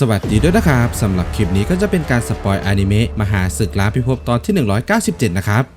สวัสดีด้วยนะครับสำหรับคลิปนี้ก็จะเป็นการสปอยอนิเมะมหาศึกล้างพิภพตอนที่ 197 นะครับ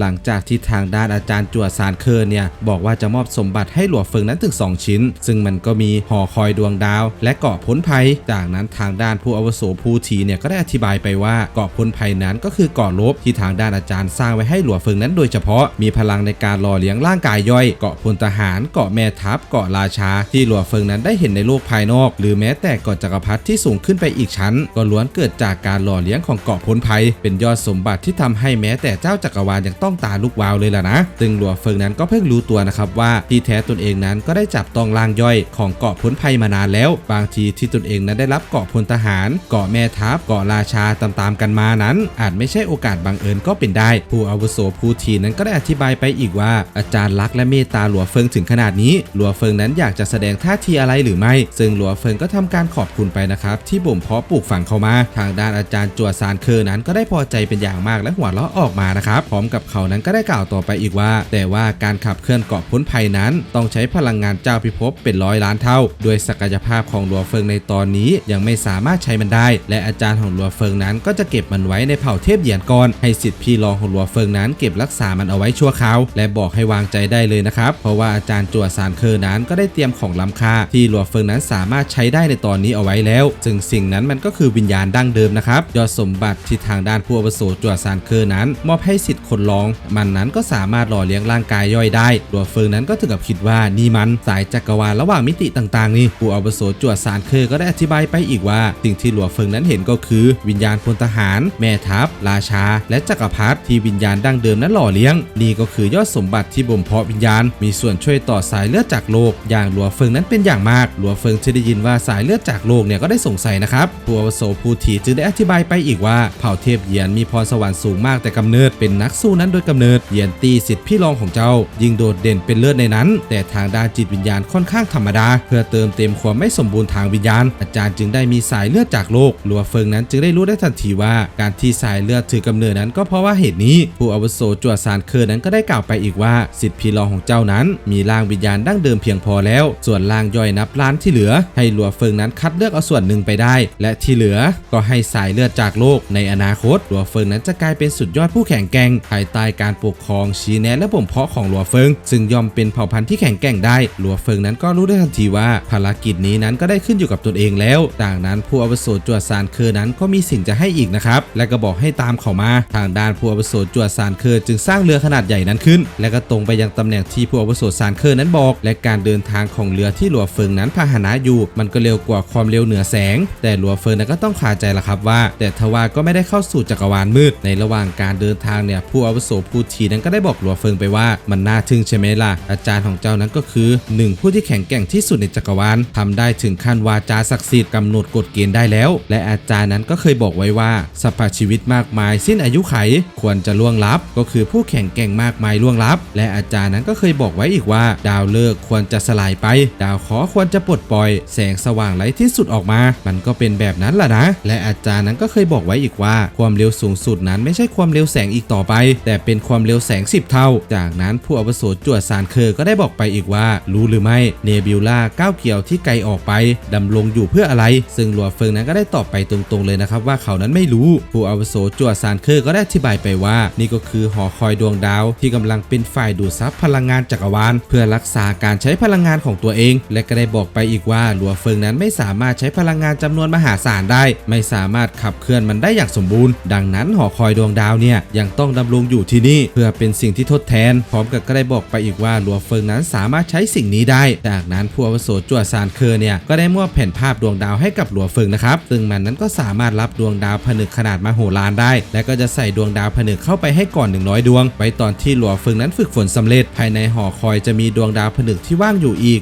หลังจากที่ทางด้านอาจารย์จั่วซานเคอร์เนี่ยบอกว่าจะมอบสมบัติให้หลวงเฟิงนั้นถึง 2 ชิ้น ซึ่งมันก็มีหอคอยดวงดาว และเกาะพ้นภัย จากนั้นทางด้านผู้อาวุโสภูทีเนี่ยก็ได้อธิบายไปว่าเกาะพ้นภัยนั้นก็คือเกาะลบที่ทางด้านอาจารย์สร้างไว้ให้หลวงเฟิงนั้นโดยเฉพาะมีพลังในการหล่อเลี้ยงร่างกายย่อย เกาะพลทหารเกาะแม่ทัพเกาะราชา ที่หลวงเฟิงนั้นได้เห็นในโลกภายนอก หรือแม้แต่เกาะจักรพรรดิที่สูงขึ้นไปอีกชั้น ก็ล้วนเกิดจากการหล่อเลี้ยงของเกาะพ้นภัย เป็นยอดสมบัติที่ทำให้แม้แต่เจ้าจักรวาลยังต้องตาลุกวาวเลยล่ะนะ ซึ่งหลวงเฟิงนั้นก็เพิ่งรู้ตัวนะครับว่าที่แท้ตนเองนั้นก็ได้จับต้องร่างย่อยของเกาะพ้นภัยมานานแล้ว บางทีที่ตนเองนั้นได้รับเกาะพลทหาร เกาะแม่ทัพเกาะราชาตามๆกันมานั้น อาจไม่ใช่โอกาสบังเอิญก็เป็นได้ ผู้อาวุโสผู้ทีนั้นก็ได้อธิบายไปอีกว่า อาจารย์รักและเมตตาหลวงเฟิงถึงขนาดนี้ หลวงเฟิงนั้นอยากจะแสดงท่าทีอะไรหรือไม่ ซึ่งหลวงเฟิงก็ทำการขอบคุณไปนะครับ ที่บ่มเพาะปลูกฝังเขามา ทางด้านอาจารย์จัวซานเคอร์นั้นก็ได้พอใจเป็นอย่างมากและหัวเราะออกมานะครับพร้อมกับเขาานั้นก็ได้กล่าวต่อไปอีกว่า แต่ว่าการขับเคลื่อนเกาะพ้นภัยนั้น ต้องใช้พลังงานเจ้าพิภพเป็นร้อยล้านเท่า โดยศักยภาพของหลวงเฟิงในตอนนี้ยังไม่สามารถใช้มันได้ และอาจารย์ของหลวงเฟิงนั้นก็จะเก็บมันไว้ในเผ่าเทพเหยียนก่อนให้สิทธิ์พี่รองของหลวงเฟิงนั้นเก็บรักษามันเอาไว้ชั่วคราวและบอกให้วางใจได้เลยนะครับ เพราะว่าอาจารย์จัวซานเคอร์นั้นก็ได้เตรียมของล้ำค่า ที่หลวงเฟิงนั้นสามารถใช้ได้ในตอนนี้เอาไว้แล้ว ซึ่งสิ่งนั้นมันก็คือวิญญาณดั้งเดิมนะครับยอดสมบัติที่ทางด้านผู้อาวุโสจัวซานเคอร์นั้น มอบให้สิทธิ์คนลองมันนั้นก็สามารถหล่อเลี้ยงร่างกายย่อยได้หลวงเฟิงนั้นก็ถึงกับคิดว่านี่มันสายจักรวาลระหว่างมิติต่างๆ นี่ผู้อาวุโสจั่วซานเคอก็ได้อธิบายไปอีกว่า สิ่งที่หลวงเฟิงนั้นเห็นก็คือ วิญญาณพลทหาร แม่ทัพ ราชา และจักรพรรดิที่วิญญาณดั้งเดิมนั้นหล่อเลี้ยง นี่ก็คือยอดสมบัติที่บ่มเพาะวิญญาณ มีส่วนช่วยต่อสายเลือดจากโลก อย่างหลวงเฟิงนั้นเป็นอย่างมาก หลวงเฟิงที่ได้ยินว่าสายเลือดจากโลกเนี่ยก็ได้สงสัยนะครับผู้อาวุโสผู้ทีจึงได้อธิบายไปอีกว่าเผ่าเทพเยียนมีพรสวรรค์สูงมากแต่กำเนิดเป็นนักสู้นั้นโดยกำเนิด เยียนตีสิทธิพี่รองของเจ้า ยิ่งโดดเด่นเป็นเลือดในนั้น แต่ทางด้านจิตวิญญาณค่อนข้างธรรมดา เพื่อเติมเต็มความไม่สมบูรณ์ทางวิญญาณ อาจารย์จึงได้มีสายเลือดจากโลกหลวเฟิงนั้นจึงได้รู้ได้ทันทีว่า การที่สายเลือดถือกำเนิดนั้นก็เพราะว่าเหตุนี้ ผู้อาวุโสจั่วซานเคอร์นั้นก็ได้กล่าวไปอีกว่าสิทธิพี่รองของเจ้านั้น มีร่างวิญญาณดั้งเดิมเพียงพอแล้ว ส่วนร่างย่อยนับล้านที่เหลือ ให้หลวเฟิงนั้นคัดเลือกเอาส่วนหนึ่งไปได้ และที่เหลือก็ให้สายเลือดจากโลกในอนาคตหลวเฟิงนั้นจะกลายเป็นสุดยอดผู้แข่งแกร่งภายใต้การปกครองชี้แนะและบ่มเพาะของหลวงเฟิง ซึ่งย่อมเป็นเผ่าพันธุ์ที่แข็งแกร่งได้หลวงเฟิงนั้นก็รู้ได้ทันทีว่าภารกิจนี้นั้นก็ได้ขึ้นอยู่กับตนเองแล้วดังนั้นผู้อาวุโสจั่วซานเคอร์นั้นก็มีสิ่งจะให้อีกนะครับและก็บอกให้ตามเขามาทางด้านผู้อาวุโสจั่วซานเคอร์จึงสร้างเรือขนาดใหญ่นั้นขึ้น และก็ตรงไปยังตำแหน่งที่ผู้อาวุโสซานเคอร์นั้นบอก และการเดินทางของเรือที่หลวงเฟิงนั้นพาหนะอยู่มันก็เร็วกว่าความเร็วเหนือแสง แต่หลวงเฟิงนั้นก็ต้องขาใจละครับว่า แต่ทว่าก็ไม่ได้เข้าสู่จักรวาลมืดในระหว่างการเดินทางเนี่ยผู้อาวุโสผู้ทีนั้นก็ได้บอกหลวงเฟิงไปว่ามันน่าทึ่งใช่ไหมล่ะ อาจารย์ของเจ้านั้นก็คือหนึ่งผู้ที่แข็งแกร่งที่สุดในจักรวาลทำได้ถึงขั้นวาจาศักดิ์สิทธิ์กำหนดกฎเกณฑ์ได้แล้ว และอาจารย์นั้นก็เคยบอกไว้ว่าสรรพชีวิตมากมาย สิ้นอายุไขควรจะล่วงลับ ก็คือผู้แข็งแกร่งมากมายล่วงลับ และอาจารย์นั้นก็เคยบอกไว้อีกว่า ดาวฤกษ์ควรจะสลายไป ดาวเคราะห์ควรจะปลดปล่อย แสงสว่างไร้ที่สุดออกมา มันก็เป็นแบบนั้นแหละนะ และอาจารย์นั้นก็เคยบอกไว้อีกว่า ความเร็วสูงสุดนั้นไม่ใช่ความเร็วแสงอีกต่อไป แต่เป็นความเร็วแสง 10 เท่า จากนั้นผู้อาวุโสจวดซานเคอร์ก็ได้บอกไปอีกว่า รู้หรือไม่เนบิวล่าก้าวเกี่ยวที่ไกลออกไปดำรงอยู่เพื่ออะไร ซึ่งหลัวเฟิงนั้นก็ได้ตอบไปตรงๆเลยนะครับว่าเขานั้นไม่รู้ผู้อาวุโสจวดซานเคอร์ก็ได้อธิบายไปว่า นี่ก็คือหอคอยดวงดาว ที่กำลังเป็นฝ่ายดูดซับพลังงานจักรวาล เพื่อรักษาการใช้พลังงานของตัวเอง และก็ได้บอกไปอีกว่าหลัวเฟิงนั้นไม่สามารถใช้พลังงานจำนวนมหาศาลได้ ไม่สามารถขับเคลื่อนมันได้อย่างสมบูรณ์ ดังนั้นหอคอยดวงดาวเนี่ยยังต้องดำรงอยู่ที่นี่ เพื่อเป็นสิ่งที่ทดแทน พร้อมกับก็ได้บอกไปอีกว่าหลัวเฟิงนั้นสามารถใช้สิ่งนี้ได้ จากนั้นผู้อาวุโสจวดซานเคอร์เนี่ยก็ได้มอบแผ่นภาพดวงดาวให้กับหลัวเฟิงนะครับซึ่งมันนั้นก็สามารถรับดวงดาวผนึกขนาดมโหฬารได้ และก็จะใส่ดวงดาวผนึกเข้าไปให้ก่อน 100 ดวง ไว้ตอนที่หลัวเฟิงนั้นฝึกฝนสำเร็จ ภายในหอคอยจะมีดวงดาวผนึกที่ว่างอยู่อีก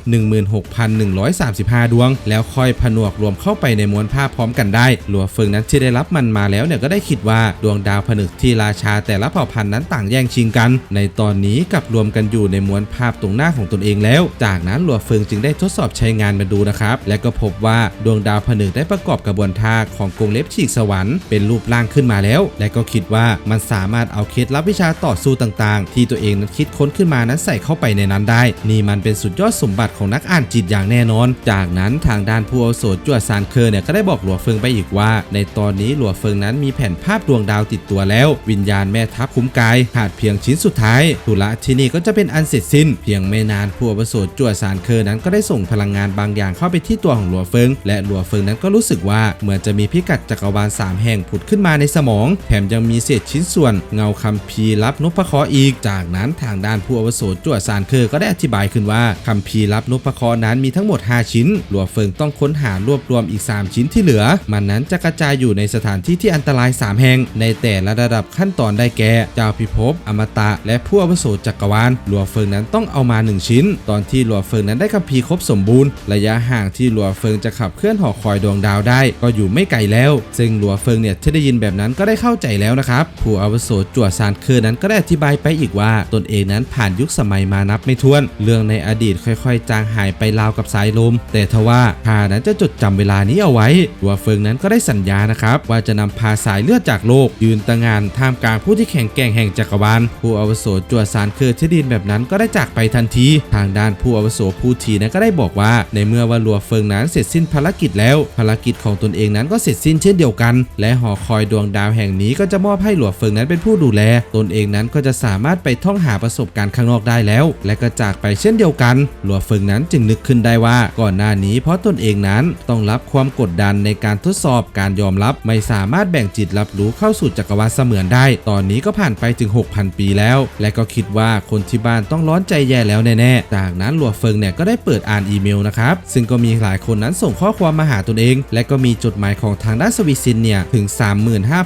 16,135 ดวง แล้วค่อยผนวกรวมเข้าไปในม้วนภาพพร้อมกันได้หลัวเฟิงนั้นที่ได้รับมันมาแล้วเนี่ยก็ได้คิดว่าดวงดาวผนึกที่ราชาแต่ละเผ่าพันธุ์นั้นต่างแย่งชิงกัน ในตอนนี้กลับรวมกันอยู่ในม้วนภาพตรงหน้าของตนเองแล้ว จากนั้นหลัวเฟิงจึงได้ทดสอบใช้งานมาดูนะครับ และก็พบว่าดวงดาวผนึกได้ประกอบกระบวนท่าของกรงเล็บฉีกสวรรค์เป็นรูปร่างขึ้นมาแล้ว และก็คิดว่ามันสามารถเอาเคล็ดลับวิชาต่อสู้ต่างๆ ที่ตัวเองนั้นคิดค้นขึ้นมานั้นใส่เข้าไปในนั้นได้ นี่มันเป็นสุดยอดสมบัติของนักอ่านจิตอย่างแน่นอน จากนั้นทางด้านผู้อาโสจวดซานเคอร์เนี่ยก็ได้บอกหลัวเฟิงไปอีกว่า ในตอนนี้หลัวเฟิงนั้นมีแผ่นภาพดวงดาวติดตัวแล้ว วิญญาณแม่ทัพคุ้มกายขาดเพียงชิ้นสุดท้ายธุระที่นี่ก็จะเป็นอันเสร็จสิ้น เพียงไม่นานผู้อาวุโสจวดซานเคอร์นั้นก็ได้ส่งพลังงานบางอย่างเข้าไปที่ตัวของหลัวเฟิง และหลัวเฟิงนั้นก็รู้สึกว่าเหมือนจะมีพิกัดจักรวาลสามแห่งผุดขึ้นมาในสมอง แถมยังมีเศษชิ้นส่วนเงาคัมภีร์ลับนพเคราะห์อีก จากนั้นทางด้านผู้อาวุโสจวดซานเคอร์ก็ได้อธิบายขึ้นว่าคัมภีร์ลับนพเคราะห์นั้นมีทั้งหมด 5 ชิ้น หลัวเฟิงต้องค้นหารวบรวมอีก 3 ชิ้นที่เหลือ มันนั้นจะกระจายอยู่ในสถานที่ที่อันตราย 3 แห่งในแต่ละระดับขั้นตอนได้แก่เจ้าพิภพอมตะ และผู้อาวุโสจักรวาลหลัวเฟิงนั้นต้องเอามา 1 ชิ้น ตอนที่หลัวเฟิงนั้นได้คัมภีร์ครบสมบูรณ์ ระยะห่างที่หลัวเฟิงจะขับเคลื่อนหอคอยดวงดาวได้ ก็อยู่ไม่ไกลแล้ว ซึ่งหลัวเฟิงเนี่ยที่ได้ยินแบบนั้นก็ได้เข้าใจแล้วนะครับ ผู้อาวุโสจวดซานเคอร์นั้นก็ได้อธิบายไปอีกว่า ตนเองนั้นผ่านยุคสมัยมานับไม่ถ้วน เรื่องในอดีตค่อยๆ จางหายไปราวกับสายลม แต่ทว่าข้านั้นจะจดจำเวลานี้เอาไว้หลัวเฟิงนั้นก็ได้สัญญานะครับว่าจะนำพาสายเลือดจากโลก ยืนตะงานท่ามกลางผู้ที่แข็งแกร่งแห่งจักรวาลผู้อาวุโสจวดซานเคอร์ที่ดินแบบนั้นก็ได้จากไปทันที ทางด้านผู้อาวุโสผู้ทีนั้นก็ได้บอกว่า ในเมื่อว่าหลัวเฟิงนั้นเสร็จสิ้นภารกิจแล้ว ภารกิจของตนเองนั้นก็เสร็จสิ้นเช่นเดียวกัน และหอคอยดวงดาวแห่งนี้ก็จะมอบให้หลัวเฟิงนั้นเป็นผู้ดูแล ตนเองนั้นก็จะสามารถไปท่องหาประสบการณ์ข้างนอกได้แล้ว และก็จากไปเช่นเดียวกันหลัวเฟิงนั้นจึงนึกขึ้นได้ว่าก่อนหน้านี้เพราะตนเองนั้นต้องรับความกดดันในการทดสอบการยอมรับ ไม่สามารถแบ่งจิตรับรู้เข้าสู่จักรวาลเสมือนได้ ตอนนี้ก็ผ่านไปไปถึง 6,000 ปีแล้ว และก็คิดว่าคนที่บ้านต้องร้อนใจแย่แล้วแน่ๆ จากนั้นหลัวเฟิงเนี่ยก็ได้เปิดอ่านอีเมลนะครับ ซึ่งก็มีหลายคนนั้นส่งข้อความมาหาตนเอง และก็มีจดหมายของทางด้านสวีซินเนี่ยถึง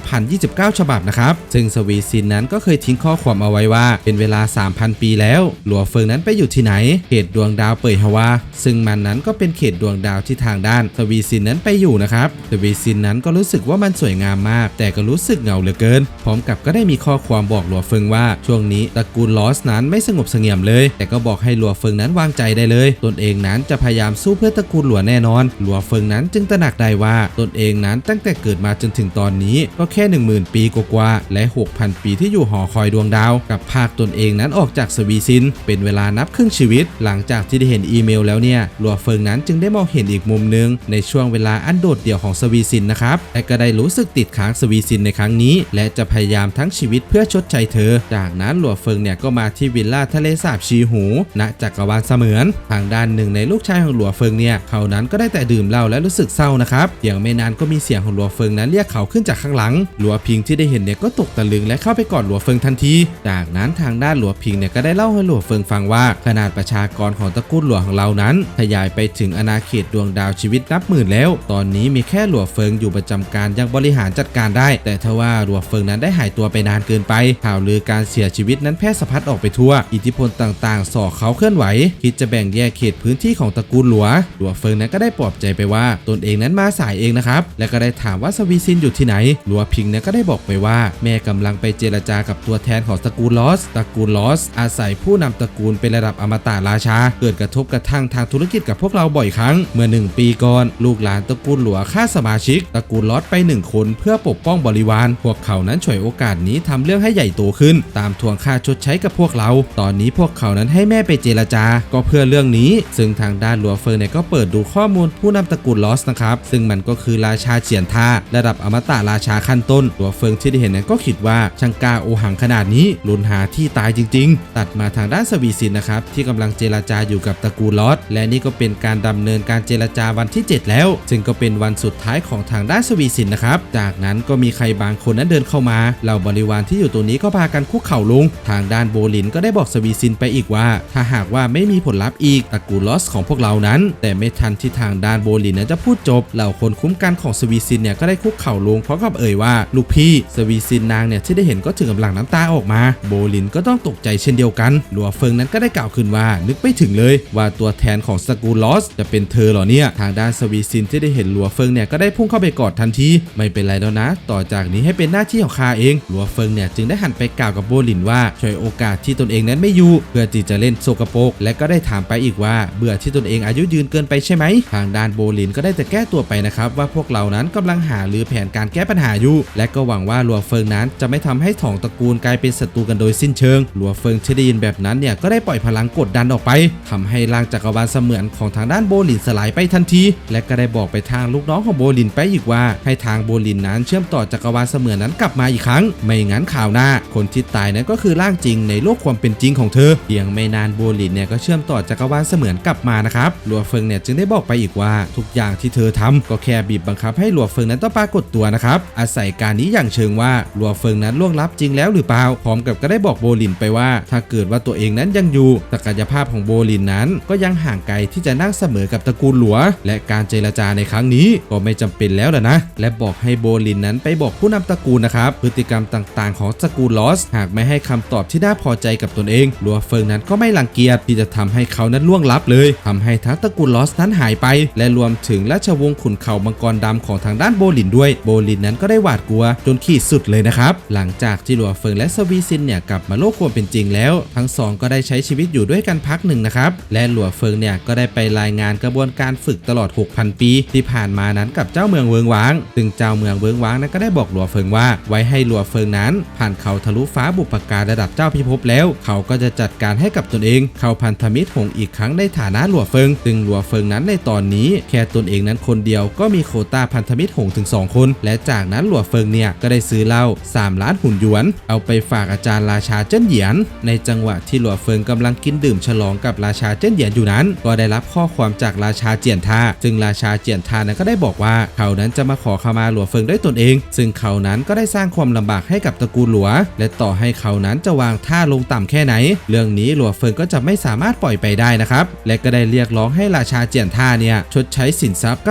35,029 ฉบับนะครับ ซึ่งสวีซินนั้นก็เคยทิ้งข้อความเอาไว้ว่า เป็นเวลา 3,000 ปีแล้ว หลัวเฟิงนั้นไปอยู่ที่ไหน เขตดวงดาวเปิดฮาวา ซึ่งมันนั้นก็เป็นเขตดวงดาวที่ทางด้านสวีซินนั้นไปอยู่นะครับ สวีซินนั้นก็รู้สึกว่ามันสวยงามมาก แต่ก็รู้สึกเหงาเหลือเกิน พร้อมกับก็ได้มีข้อความบอกหลัวเฟิงว่าช่วงนี้ตระกูลลอสนั้นไม่สงบเสงี่ยมเลย แต่ก็บอกให้หลัวเฟิงนั้นวางใจได้เลย ตนเองนั้นจะพยายามสู้เพื่อตระกูลหลัวแน่นอน หลัวเฟิงนั้นจึงตระหนักได้ว่าตนเองนั้นตั้งแต่เกิดมาจนถึงตอนนี้ก็แค่ 10,000 ปีกว่าๆและ 6,000 ปีที่อยู่หอคอยดวงดาว กับภาคตนเองนั้นออกจากสวีซิน เป็นเวลานับครึ่งชีวิต หลังจากที่ได้เห็นอีเมลแล้วเนี่ยหลัวเฟิงนั้นจึงได้มองเห็นอีกมุมหนึง ในช่วงเวลาอันโดดเดี่ยวของสวีซินนะครับและก็ได้รู้สึกติดค้างสวีซินในครั้งนี้ และจะพยายามทั้งชีวิตเพื่อชดใช้เธอ จากนั้นหลัวเฟิงเนี่ยก็มาที่วิลล่าทะเลสาบชีหูณจักรวาลเสมือน ทางด้านหนึ่งในลูกชายของหลัวเฟิงเนี่ยเขานั้นก็ได้แต่ดื่มเหล้าและรู้สึกเศร้านะครับเพียงไม่นานก็มีเสียงของหลัวเฟิงนั้นเรียกเขาขึ้นจากข้างหลัง หลัวพิงที่ได้เห็นเนี่ยก็ตกตะลึงและเข้าไปกอดหลัวเฟิงทันที จากนั้นทางด้านหลัวพิงเนี่ยก็ได้เล่าให้หลัวเฟิงฟังว่า ขนาดประชากรของตระกูลหลัวของเรานั้นขยายไปถึงอาณาเขตดวงดาวชีวิตนับหมื่นแล้ว ตอนนี้มีแค่หลัวเฟิงอยู่ประจำการยังบริหารจัดการได้ แต่ทว่าหลัวเฟิงนั้นได้หายตัวไปนานเกินไปข่าวลือการเสียชีวิตนั้นแพร่สะพัดออกไปทั่ว อิทธิพลต่างๆ ส่อเขาเคลื่อนไหว คิดจะแบ่งแยกเขตพื้นที่ของตระกูลหลัว หลัวเฟิงนั้นก็ได้ปลอบใจไปว่า ตนเองนั้นมาสายเองนะครับ และก็ได้ถามว่าสวีซินอยู่ที่ไหน หลัวพิงนั้นก็ได้บอกไปว่า แม่กำลังไปเจรจากับตัวแทนของตระกูลลอส ตระกูลลอส อาศัยผู้นำตระกูลเป็นระดับอมตะราชา เกิดกระทบกระทั่งทางธุรกิจกับพวกเราบ่อยครั้ง เมื่อหนึ่งปีก่อน ลูกหลานตระกูลหลัวฆ่าสมาชิก ตระกูลลอสไปหนึ่งคน เพื่อปกป้องบริวาร พวกเขานั้นฉวยโอกาสนี้ทำเรื่องให้หญ่โตขึ้น ตามทวงค่าชดใช้กับพวกเรา ตอนนี้พวกเขานั้นให้แม่ไปเจรจา ก็เพื่อเรื่องนี้ ซึ่งทางด้านหลัวเฟิงเนี่ยก็เปิดดูข้อมูลผู้นำตระกูลลอสนะครับ ซึ่งมันก็คือราชาเฉียนทาระดับอมตะราชาขั้นต้นหลัวเฟิงที่ได้เห็นนั้นก็คิดว่าช่างกล้าโอหังขนาดนี้ลุนหาที่ตายจริง ๆ ตัดมาทางด้านสวีซินนะครับที่กำลังเจรจาอยู่กับตระกูลลอสและนี่ก็เป็นการดำเนินการเจรจาวันที่ 7 แล้ว ซึ่งก็เป็นวันสุดท้ายของทางด้านสวีซินนะครับจากนั้นก็มีใครบางคนนั้นเดินเข้ามาเหล่าบริวารที่อยู่ตรงนี้ก็พากันคุกเข่าลง ทางด้านโบลินก็ได้บอกสวีซินไปอีกว่า ถ้าหากว่าไม่มีผลลัพธ์อีกตระกูลลอสของพวกเรานั้น แต่ไม่ทันที่ทางด้านโบลินนั้นจะพูดจบเหล่าคนคุ้มกันของสวีซินเนี่ยก็ได้คุกเข่าลงพร้อมกับเอ่ยว่าลูกพี่สวีซินนางเนี่ยที่ได้เห็นก็ถึงกับหลั่งน้ำตาออกมา โบลินก็ต้องตกใจเช่นเดียวกันหลัวเฟิงนั้นก็ได้กล่าวขึ้นว่า นึกไม่ถึงเลย ว่าตัวแทนของสกูลลอสจะเป็นเธอเหรอเนี่ย ทางด้านสวีซินที่ได้เห็นหลัวเฟิงเนี่ยก็ได้พุ่งเข้าไปกอดทันที ไม่เป็นไรแล้วนะ ต่อจากนี้ให้เป็นหน้าที่ของข้าเองหลัวเฟิงเนี่ยจึงได้หันไปกล่าวกับโบลินว่าช่วยโอกาสที่ตนเองนั้นไม่อยู่เพื่อที่จะเล่นโซกโปก และก็ได้ถามไปอีกว่า เบื่อที่ตนเองอายุยืนเกินไปใช่ไหมทางด้านโบลินก็ได้แต่แก้ตัวไปนะครับว่าพวกเรานั้นกำลังหาหรือแผนการแก้ปัญหาอยู่ และก็หวังว่าลัวเฟิงนั้นจะไม่ทำให้ถองตระกูลกลายเป็นศัตรูกันโดยสิ้นเชิงลัวเฟิงที่ได้ยินแบบนั้นเนี่ยก็ได้ปล่อยพลังกดดันออกไปทำให้ร่างจักรวาลเสมือนของทางด้านโบลินสลายไปทันที และก็ได้บอกไปทางลูกน้องของโบลินไปอีกว่า ให้ทางโบลินนั้นเชื่อมต่อจักรวาลเสมือนนั้นกลับมาอีกครั้ง ไม่งั้นข่าวหา คนที่ตายนั้นก็คือร่างจริงในโลกความเป็นจริงของเธอ เพียงไม่นานโบลินเนี่ยก็เชื่อมต่อจักรวาลเสมือนกลับมานะครับหลัวเฟิงเนี่ยจึงได้บอกไปอีกว่า ทุกอย่างที่เธอทำก็แค่บีบบังคับให้หลัวเฟิงนั้นต้องปรากฏตัวนะครับ อาศัยการนี้อย่างเชิงว่าหลัวเฟิงนั้นล่วงลับจริงแล้วหรือเปล่า พร้อมกับก็ได้บอกโบลินไปว่า ถ้าเกิดว่าตัวเองนั้นยังอยู่ศักยภาพของโบลินนั้น ก็ยังห่างไกลที่จะนั่งเสมอกับตระกูลหลัว และการเจรจาในครั้งนี้ก็ไม่จำเป็นแล้วนะ และบอกให้โบลินนั้นไปบอกผู้นำตระกูลนะครับ พฤติกรรมต่างๆ ของตระกูลลอส หากไม่ให้คำตอบที่น่าพอใจกับตนเองลัวเฟิงนั้นก็ไม่รังเกียจที่จะทำให้เขานั้นล่วงลับเลยทำให้ทั้งตระกูลลอสนั้นหายไป และรวมถึงราชวงศ์ขุนเข่ามังกรดำของทางด้านโบลินด้วย โบลินนั้นก็ได้หวาดกลัวจนขีดสุดเลยนะครับ หลังจากที่ลัวเฟิงและสวีซินเนี่ยกลับมาโลกความเป็นจริงแล้ว ทั้งสองก็ได้ใช้ชีวิตอยู่ด้วยกันพักหนึ่งนะครับและลัวเฟิงเนี่ยก็ได้ไปรายงานกระบวนการฝึกตลอด 6,000 ปี ที่ผ่านมานั้นกับเจ้าเมืองเวิงหวาง ซึ่งเจ้าเมืองเวิงหวางนั้นก็ได้บอกลัวเฟิงว่าไว้ให้ลัวเฟิงนั้นผ่านเขาทะลุฟ้าบุปการระดับเจ้าพิภพแล้ว เขาก็จะจัดการให้กับตนเอง เข้าพันธมิตรหงอีกครั้งในฐานะหลัวเฟิงซึ่งหลัวเฟิงนั้นในตอนนี้ แค่ตนเองนั้นคนเดียวก็มีโคต้าพันธมิตรหงถึง 2 คน และจากนั้นหลัวเฟิงเนี่ยก็ได้ซื้อเหล้า3 ล้านหุ่นหยวน เอาไปฝากอาจารย์ราชาเจิ้นเหยียน ในจังหวะที่หลัวเฟิงกำลังกินดื่มฉลองกับราชาเจิ้นเหยียนอยู่นั้น ก็ได้รับข้อความจากราชาเจียนทาซึ่งราชาเจียนทานั้นก็ได้บอกว่า เขานั้นจะมาขอขมาหลัวเฟิงด้วยตนเอง ซึ่งเขานั้นก็ได้สร้างความลำบากให้กับตระกูลหลัวและต่อให้เขานั้นจะวางท่าลงต่ำแค่ไหน เรื่องนี้หลัวเฟิงก็จะไม่สามารถปล่อยไปได้นะครับ และก็ได้เรียกร้องให้ราชาเจียนท่าเนี่ยชดใช้สินทรัพย์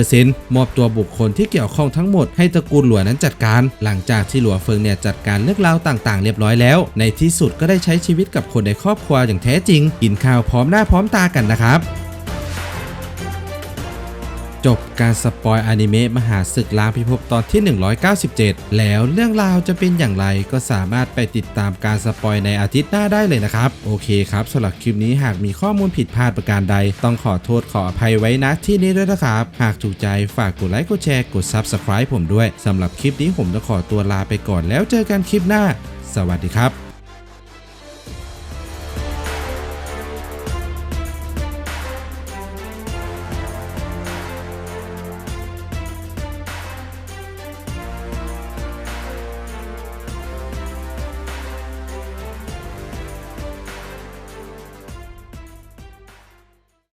99%มอบตัวบุคคลที่เกี่ยวข้องทั้งหมดให้ตระกูลหลัวนั้นจัดการ หลังจากที่หลัวเฟิงเนี่ยจัดการเรื่องราวต่างๆ เรียบร้อยแล้ว ในที่สุดก็ได้ใช้ชีวิตกับคนในครอบครัวอย่างแท้จริง กินข้าวพร้อมหน้าพร้อมตากันนะครับ จบการสปอยอนิเมะมหาศึกล้างพิภพตอนที่ 197 แล้วเรื่องราวจะเป็นอย่างไรก็สามารถไปติดตามการสปอยในอาทิตย์หน้าได้เลยนะครับ โอเคครับสำหรับคลิปนี้หากมีข้อมูลผิดพลาดประการใด ต้องขอโทษขออภัยไว้ณที่นี้ด้วยนะครับ หากถูกใจฝากกดไลค์กดแชร์กด Subscribe ผมด้วยสำหรับคลิปนี้ผมจะขอตัวลาไปก่อนแล้วเจอกันคลิปหน้า สวัสดีครับ